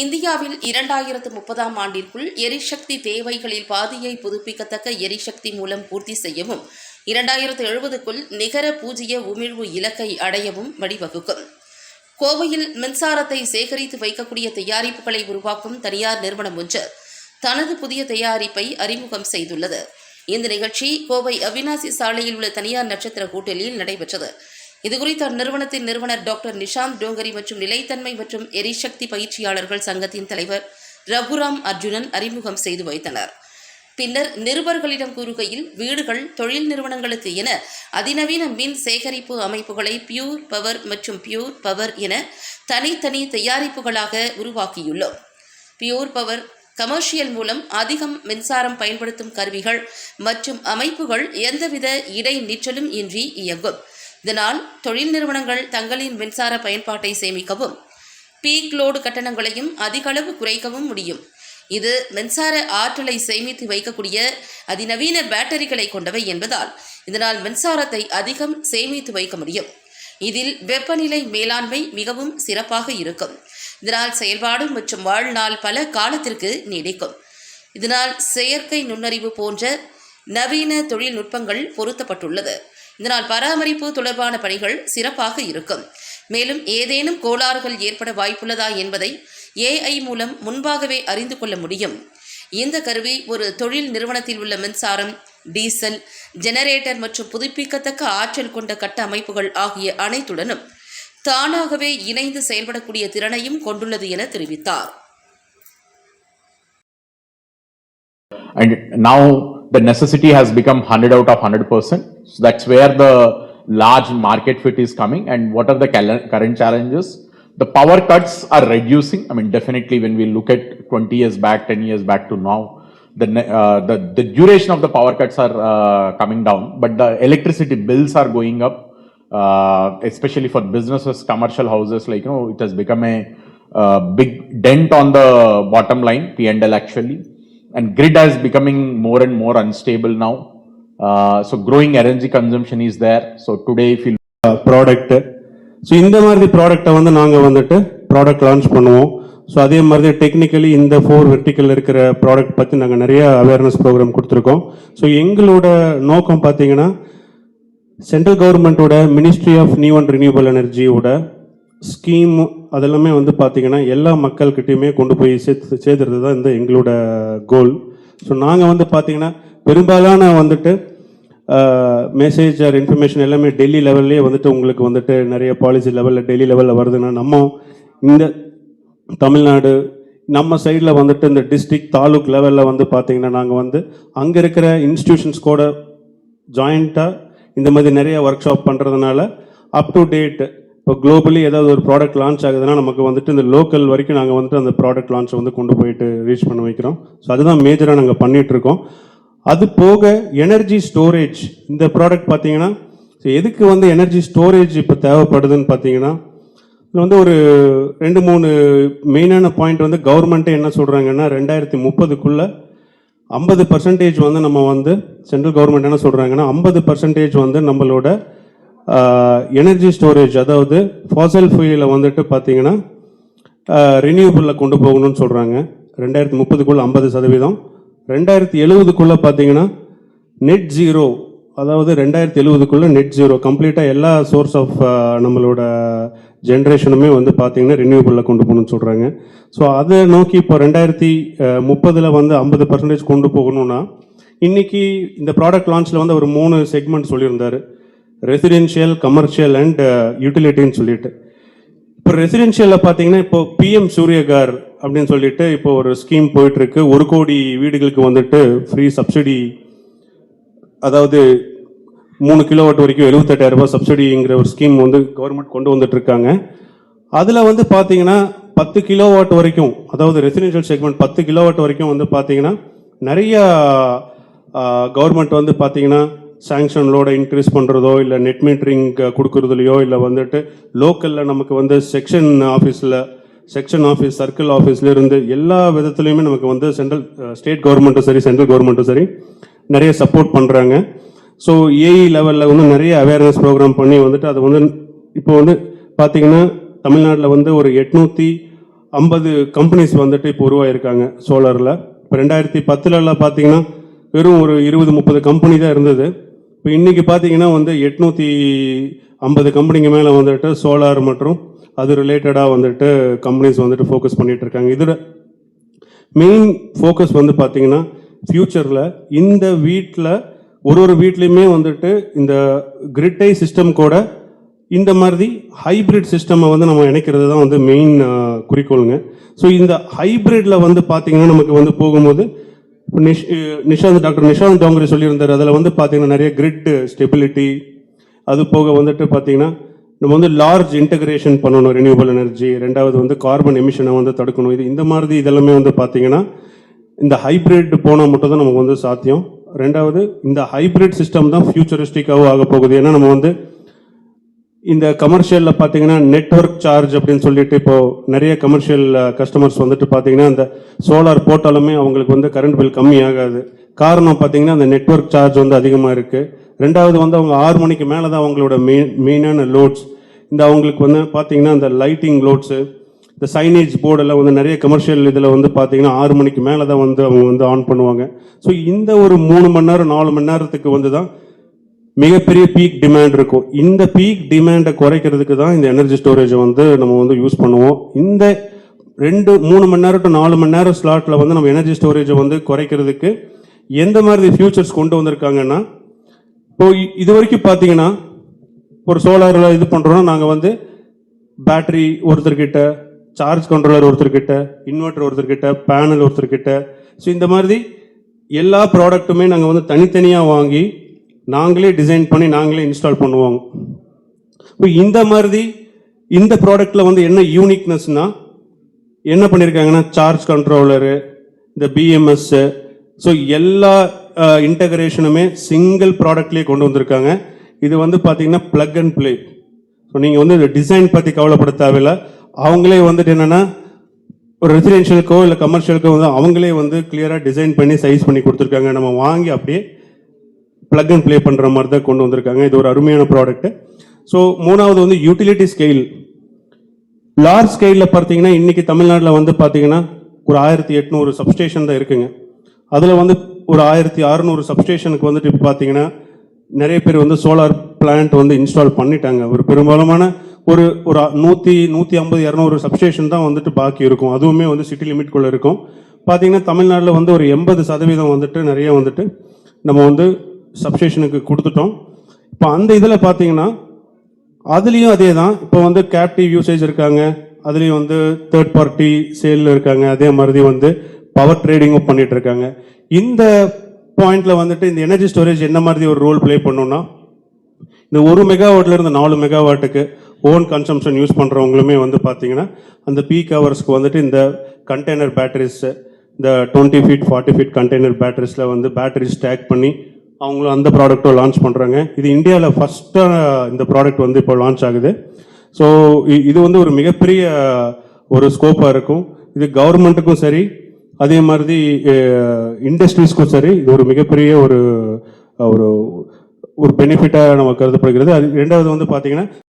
இந்தியாவில் இரண்டாயிரத்து முப்பதாம் ஆண்டிற்குள் எரிசக்தி தேவைகளில் பாதியை புதுப்பிக்கத்தக்க எரிசக்தி மூலம் பூர்த்தி செய்யவும் இரண்டாயிரத்து எழுபதுக்குள் நிகர பூஜ்ய உமிழ்வு இலக்கை அடையவும் வழிவகுக்கும். கோவையில் மின்சாரத்தை சேகரித்து வைக்கக்கூடிய தயாரிப்புகளை உருவாக்கும் தனியார் நிறுவனம் ஒன்று தனது புதிய தயாரிப்பை அறிமுகம் செய்துள்ளது. இந்த நிகழ்ச்சி கோவை அவினாசி சாலையில் உள்ள தனியார் நட்சத்திர ஹோட்டலில் நடைபெற்றது. இதுகுறித்து அந்நிறுவனத்தின் நிறுவனர் டாக்டர் நிஷாந்த் டோங்கரி மற்றும் நிலைத்தன்மை மற்றும் எரிசக்தி பயிற்சியாளர்கள் சங்கத்தின் தலைவர் ரகுராம் அர்ஜுனன் அறிமுகம் செய்து வைத்தனர். பின்னர் நிருபர்களிடம் கூறுகையில் வீடுகள் தொழில் நிறுவனங்களுக்கு என அதிநவீன மின் சேகரிப்பு அமைப்புகளை பியூர் பவர் மற்றும் பியூர் பவர் என தனித்தனி தயாரிப்புகளாக உருவாக்கியுள்ளோம். பியூர் பவர் கமர்ஷியல் மூலம் அதிகம் மின்சாரம் பயன்படுத்தும் கருவிகள் மற்றும் அமைப்புகள் எந்தவித இடைநிற்றலும் இன்றி இயங்கும். இதனால் தொழில் நிறுவனங்கள் தங்களின் மின்சார பயன்பாட்டை சேமிக்கவும் பீக் லோடு கட்டணங்களையும் அதிகளவு குறைக்கவும் முடியும். இது மின்சார ஆற்றலை சேமித்து வைக்கக்கூடிய அதிநவீன பேட்டரிகளை கொண்டவை என்பதால் இதனால் மின்சாரத்தை அதிகம் சேமித்து வைக்க முடியும். இதில் வெப்பநிலை மேலாண்மை மிகவும் சிறப்பாக இருக்கும். இதனால் செயல்பாடு மற்றும் வாழ்நாள் பல காலத்திற்கு நீடிக்கும். இதனால் செயற்கை நுண்ணறிவு போன்ற நவீன தொழில்நுட்பங்கள் பொருத்தப்பட்டுள்ளது. இதனால் பராமரிப்பு தொடர்பான பணிகள் சிறப்பாக இருக்கும். மேலும் ஏதேனும் கோளாறுகள் ஏற்பட வாய்ப்புள்ளதா என்பதை ஏஐ மூலம் முன்பாகவே அறிந்து கொள்ள முடியும். இந்த கருவி ஒரு தொழில் நிறுவனத்தில் உள்ள மின்சாரம் டீசல் ஜெனரேட்டர் மற்றும் புதுப்பிக்கத்தக்க ஆற்றல் கொண்ட கட்ட அமைப்புகள் ஆகிய அனைத்துடனும் தானாகவே இணைந்து செயல்படக்கூடிய திறனையும் கொண்டுள்ளது என தெரிவித்தார். And now the necessity has become 100 out of 100 percent. So that's where the large market fit is coming. And what are the current challenges? The power cuts are reducing. I mean definitely when we look at 20 years back 10 years back to now the uh, the, the duration of the power cuts are uh, coming down. But the electricity bills are going up uh, especially for businesses commercial houses like you know it has become a uh, big dent on the bottom line p&l actually and grid is becoming more and more unstable now. Uh, so growing energy consumption is there. So today, if you product so இந்த மாதிரி ப்ராடக்ட்டை வந்து நாங்கள் வந்துட்டு product launch பண்ணுவோம் so அதே மாதிரி technically இந்த ஃபோர் வெர்டிக்கல் இருக்கிற ப்ராடக்ட் பற்றி நாங்கள் நிறைய அவேர்னஸ் ப்ரோக்ராம் கொடுத்துருக்கோம் ஸோ எங்களோட நோக்கம் பார்த்தீங்கன்னா சென்ட்ரல் கவர்மெண்ட்டோட ministry of new and renewal எனர்ஜியோட scheme அதெல்லாமே வந்து பார்த்தீங்கன்னா எல்லா மக்கள்கிட்டையுமே கொண்டு போய் சேர்த்து சேர்த்துறது தான் இந்த எங்களோட கோல் ஸோ நாங்கள் வந்து பார்த்தீங்கன்னா பெரும்பாலான வந்துட்டு மெசேஜ் ஆர் இன்ஃபர்மேஷன் எல்லாமே டெல்லி லெவல்லே வந்துட்டு உங்களுக்கு வந்துட்டு நிறைய பாலிசி லெவலில் டெல்லி லெவலில் வருதுன்னா நம்ம இந்த தமிழ்நாடு நம்ம சைடில் வந்துட்டு இந்த டிஸ்ட்ரிக்ட் தாலுக் லெவலில் வந்து பார்த்திங்கன்னா நாங்கள் வந்து அங்கே இருக்கிற இன்ஸ்டிடியூஷன்ஸ் கூட ஜாயிண்ட்டாக இந்த மாதிரி நிறைய ஒர்க் ஷாப் பண்ணுறதுனால அப் டு டேட் இப்போ குளோபலி ஏதாவது ஒரு ப்ராடக்ட் லான்ச் ஆகுதுன்னா நமக்கு வந்துட்டு இந்த லோக்கல் வரைக்கும் நாங்கள் வந்துட்டு அந்த ப்ராடக்ட் லான்ச்சை வந்து கொண்டு போயிட்டு ரீச் பண்ண வைக்கிறோம். ஸோ அதுதான் மேஜராக நாங்கள் பண்ணிகிட்ருக்கோம் அது போக எனர்ஜி ஸ்டோரேஜ் இந்த ப்ராடக்ட் பார்த்தீங்கன்னா ஸோ எதுக்கு வந்து எனர்ஜி ஸ்டோரேஜ் இப்போ தேவைப்படுதுன்னு பார்த்தீங்கன்னா இதில் வந்து ஒரு ரெண்டு மூணு மெயினான பாயிண்ட் வந்து கவர்மெண்ட்டே என்ன சொல்கிறாங்கன்னா ரெண்டாயிரத்தி முப்பதுக்குள்ளே ஐம்பது பர்சன்டேஜ் வந்து நம்ம வந்து சென்ட்ரல் கவர்மெண்ட் என்ன சொல்கிறாங்கன்னா ஐம்பது பர்சன்டேஜ் வந்து நம்மளோட எனர்ஜி ஸ்டோரேஜ் அதாவது ஃபாசல் ஃபியூலை வந்துட்டு பார்த்தீங்கன்னா ரினியூபிளில் கொண்டு போகணும்னு சொல்கிறாங்க ரெண்டாயிரத்தி முப்பதுக்குள்ளே ஐம்பது சதவீதம். ரெண்டாயிரத்தி எழுபதுக்குள்ளே பார்த்தீங்கன்னா நெட் ஜீரோ அதாவது ரெண்டாயிரத்தி எழுபதுக்குள்ளே நெட் ஜீரோ கம்ப்ளீட்டாக எல்லா சோர்ஸ் ஆஃப் நம்மளோட ஜென்ரேஷனுமே வந்து பார்த்தீங்கன்னா ரினியூபிளில் கொண்டு போகணும்னு சொல்கிறாங்க ஸோ அதை நோக்கி இப்போ ரெண்டாயிரத்தி முப்பதில் வந்து ஐம்பது பர்சன்டேஜ் கொண்டு போகணும்னா இன்றைக்கி இந்த ப்ராடக்ட் லான்ச்சில் வந்து ஒரு மூணு செக்மெண்ட் சொல்லியிருந்தார். ரெசிடென்ஷியல் கமர்ஷியல் அண்ட் யூட்டிலிட்டின்னு சொல்லிட்டு. இப்போ ரெசிடென்ஷியலில் பார்த்தீங்கன்னா இப்போ பிஎம் சூரியகார் அப்படின்னு சொல்லிட்டு இப்போ ஒரு ஸ்கீம் போயிட்டுருக்கு. ஒரு கோடி வீடுகளுக்கு வந்துட்டு ஃப்ரீ சப்சிடி அதாவது மூணு கிலோவாட் வரைக்கும் எழுபத்தெட்டாயிரம் ரூபாய் சப்சிடிங்கிற ஒரு ஸ்கீம் வந்து கவர்மெண்ட் கொண்டு வந்துட்டுருக்காங்க. அதில் வந்து பார்த்தீங்கன்னா பத்து கிலோவாட் வரைக்கும் அதாவது ரெசிடென்ஷியல் செக்மெண்ட் பத்து கிலோவாட் வரைக்கும் வந்து பார்த்தீங்கன்னா நிறையா கவர்மெண்ட் வந்து பார்த்தீங்கன்னா சாங்ஷன்லோட இன்க்ரீஸ் பண்ணுறதோ இல்லை நெட் மீட்டரிங் கொடுக்குறதுலையோ இல்லை வந்துட்டு லோக்கலில் நமக்கு வந்து செக்ஷன் ஆஃபீஸில் செக்ஷன் ஆஃபீஸ் சர்க்கிள் ஆஃபீஸ்லேருந்து எல்லா விதத்துலையுமே நமக்கு வந்து சென்ட்ரல் ஸ்டேட் கவர்மெண்ட்டும் சரி சென்ட்ரல் கவர்மெண்ட்டும் சரி நிறைய சப்போர்ட் பண்ணுறாங்க ஸோ ஏஇ லெவலில் வந்து நிறைய அவேர்னஸ் ப்ரோக்ராம் பண்ணி வந்துட்டு அது வந்து இப்போ வந்து பார்த்தீங்கன்னா தமிழ்நாட்டில் வந்து ஒரு எட்நூற்றி ஐம்பது கம்பெனிஸ் வந்துட்டு இப்போ உருவாயிருக்காங்க சோலாரில் இப்போ ரெண்டாயிரத்தி பத்துலலாம் பார்த்தீங்கன்னா வெறும் ஒரு இருபது முப்பது கம்பெனி தான் இருந்தது. இப்போ இன்றைக்கி பார்த்தீங்கன்னா வந்து எட்நூற்றி ஐம்பது கம்பெனிங்க மேலே வந்துட்டு சோலார் மற்றும் அது ரிலேட்டடாக வந்துட்டு கம்பெனிஸ் வந்துட்டு ஃபோக்கஸ் பண்ணிகிட்டு இருக்காங்க. இதில் மெயின் ஃபோக்கஸ் வந்து பார்த்தீங்கன்னா ஃப்யூச்சரில் இந்த வீட்டில் ஒரு ஒரு வீட்லேயுமே வந்துட்டு இந்த கிரிட்டை சிஸ்டம் கூட இந்த மாதிரி ஹைபிரிட் சிஸ்டமை வந்து நம்ம இணைக்கிறது தான் வந்து மெயின் குறிக்கோளுங்க. ஸோ இந்த ஹைபிரிட்டில் வந்து பார்த்தீங்கன்னா நமக்கு வந்து போகும்போது நிஷ் நிஷாந்த் டாக்டர் நிஷாந்த் டோங்கரி சொல்லியிருந்தார். அதில் வந்து பார்த்தீங்கன்னா நிறைய கிரிட் ஸ்டெபிலிட்டி அது போக வந்துட்டு பார்த்தீங்கன்னா நம்ம வந்து லார்ஜ் இன்டகிரேஷன் பண்ணணும் ரெனியூவபிள் எனர்ஜி ரெண்டாவது வந்து கார்பன் எமிஷனை வந்து தடுக்கணும். இது இந்த மாதிரி இதெல்லாமே வந்து பார்த்தீங்கன்னா இந்த ஹைப்ரிட் போனால் மட்டும் தான் நமக்கு வந்து சாத்தியம். ரெண்டாவது இந்த ஹைபிரிட் சிஸ்டம் தான் ஃபியூச்சரிஸ்டிக்காகவும் ஆக போகுது. ஏன்னா நம்ம வந்து இந்த கமர்ஷியலில் பார்த்தீங்கன்னா நெட்வொர்க் சார்ஜ் அப்படின்னு சொல்லிட்டு இப்போது நிறைய கமர்ஷியல் கஸ்டமர்ஸ் வந்துட்டு பார்த்தீங்கன்னா அந்த சோலார் போட்டாலுமே அவங்களுக்கு வந்து கரண்ட் பில் கம்மியாகாது. காரணம் பார்த்தீங்கன்னா அந்த நெட்வொர்க் சார்ஜ் வந்து அதிகமாக இருக்குது ரெண்டாவது வந்து அவங்க ஆறு மணிக்கு மேலே தான் அவங்களோட மெயின் மெயினான லோட்ஸ் இந்த அவங்களுக்கு வந்து பார்த்தீங்கன்னா அந்த லைட்டிங் லோட்ஸு இந்த சைனேஜ் போர்டெல்லாம் வந்து நிறைய கமர்ஷியல் இதில் வந்து பார்த்தீங்கன்னா ஆறு மணிக்கு மேலே தான் வந்து அவங்க வந்து ஆன் பண்ணுவாங்க. ஸோ இந்த ஒரு மூணு மணி நேரம் நாலு மணி நேரத்துக்கு வந்து தான் மிகப்பெரிய பீக் டிமாண்ட் இருக்கும். இந்த பீக் டிமாண்டை குறைக்கிறதுக்கு தான் இந்த எனர்ஜி ஸ்டோரேஜை வந்து நம்ம வந்து யூஸ் பண்ணுவோம். இந்த ரெண்டு மூணு மணி நேரம் டு நாலு மணி நேரம் ஸ்லாட்டில் வந்து நம்ம எனர்ஜி ஸ்டோரேஜை வந்து குறைக்கிறதுக்கு எந்த மாதிரி ஃபியூச்சர்ஸ் கொண்டு வந்திருக்காங்கன்னா இப்போ இது வரைக்கும் பார்த்தீங்கன்னா ஒரு சோலாரில் இது பண்ணுறோன்னா நாங்கள் வந்து பேட்டரி ஒருத்தர்கிட்ட சார்ஜ் கண்ட்ரோலர் ஒருத்தர்கிட்ட இன்வெர்டர் ஒருத்தர்கிட்ட பேனல் ஒருத்தர்கிட்ட. ஸோ இந்த மாதிரி எல்லா ப்ராடக்ட்டுமே நாங்கள் வந்து தனித்தனியாக வாங்கி நாங்களே டிசைன் பண்ணி நாங்களே இன்ஸ்டால் பண்ணுவோம். இப்போ இந்த மாதிரி இந்த ப்ராடக்ட்டில் வந்து என்ன யூனிக்னஸ்னால் என்ன பண்ணியிருக்காங்கன்னா சார்ஜ் கண்ட்ரோலரு இந்த பிஎம்எஸ்ஸு ஸோ எல்லா இன்டகிரேஷனுமே சிங்கிள் ப்ராடக்ட்லேயே கொண்டு வந்திருக்காங்க. இது வந்து பார்த்தீங்கன்னா ப்ளக் அண்ட் ப்ளே ஸோ நீங்கள் வந்து டிசைன் பற்றி கவலைப்பட தேவையில்ல. அவங்களே வந்துட்டு என்னென்னா ஒரு ரெசிடென்ஷியலுக்கோ இல்லை கமர்ஷியலுக்கோ வந்து அவங்களே வந்து கிளியராக டிசைன் பண்ணி சைஸ் பண்ணி கொடுத்துருக்காங்க. நம்ம வாங்கி அப்படியே ப்ளக் அண்ட் ப்ளே பண்ணுற மாதிரி தான் கொண்டு வந்திருக்காங்க. இது ஒரு அருமையான ப்ராடக்ட்டு ஸோ மூணாவது வந்து யூட்டிலிட்டி ஸ்கெயில் லார்ஜ் ஸ்கெயிலில் பார்த்தீங்கன்னா இன்றைக்கி தமிழ்நாட்டில் வந்து பார்த்தீங்கன்னா ஒரு ஆயிரத்தி எட்நூறு சப்ஸ்டேஷன் தான் இருக்குங்க. அதில் வந்து ஒரு ஆயிரத்தி அறநூறு சப்ஸ்டேஷனுக்கு வந்துட்டு இப்போ பார்த்தீங்கன்னா நிறைய பேர் வந்து சோலார் பிளான்ட் வந்து இன்ஸ்டால் பண்ணிட்டாங்க. ஒரு பெரும்பாலுமான ஒரு ஒரு நூற்றி நூற்றி ஐம்பது இரநூறு சப்ஸ்டேஷன் தான் வந்துட்டு பாக்கி இருக்கும். அதுவுமே வந்து சிட்டி லிமிட்குள்ளே இருக்கும். பார்த்தீங்கன்னா தமிழ்நாட்டில் வந்து ஒரு எண்பது சதவீதம் வந்துட்டு நிறைய வந்துட்டு நம்ம வந்து சப்ஸ்டேஷனுக்கு கொடுத்துட்டோம். இப்போ அந்த இதில் பார்த்தீங்கன்னா அதுலேயும் அதே தான் இப்போ வந்து கேப்டிவ் யூசேஜ் இருக்காங்க. அதுலேயும் வந்து தேர்ட் பார்ட்டி சேலில் இருக்காங்க. அதே மாதிரி வந்து பவர் ட்ரேடிங்கும் பண்ணிகிட்டு இருக்காங்க. இந்த பாயிண்டில் வந்துட்டு இந்த எனர்ஜி ஸ்டோரேஜ் என்ன மாதிரி ஒரு ரோல் ப்ளே பண்ணுன்னா இந்த ஒரு மெகாவாட்லேருந்து நாலு மெகாவாட்டுக்கு ஓன் கன்சம்ஷன் யூஸ் பண்ணுறவங்களுமே வந்து பார்த்தீங்கன்னா அந்த பீக் ஹவர்ஸ்க்கு வந்துட்டு இந்த கண்டெய்னர் பேட்டரிஸ் இந்த twenty feet forty feet container பேட்டரிஸில் வந்து பேட்டரி ஸ்டாக் பண்ணி அவங்களும் அந்த ப்ராடக்ட்டும் லான்ச் பண்ணுறாங்க இது இந்தியாவில் ஃபஸ்ட்டாக இந்த ப்ராடக்ட் வந்து இப்போ லான்ச் ஆகுது. ஸோ இது வந்து ஒரு மிகப்பெரிய ஒரு ஸ்கோப்பாக இருக்கும். இது கவர்மெண்ட்டுக்கும் சரி அதே மாதிரி இண்டஸ்ட்ரீஸ்க்கும் சரி இது ஒரு மிகப்பெரிய ஒரு ஒரு ஒரு பெனிஃபிட்டாக நம்ம கருதப்படுகிறது. அது ரெண்டாவது வந்து பார்த்திங்கன்னா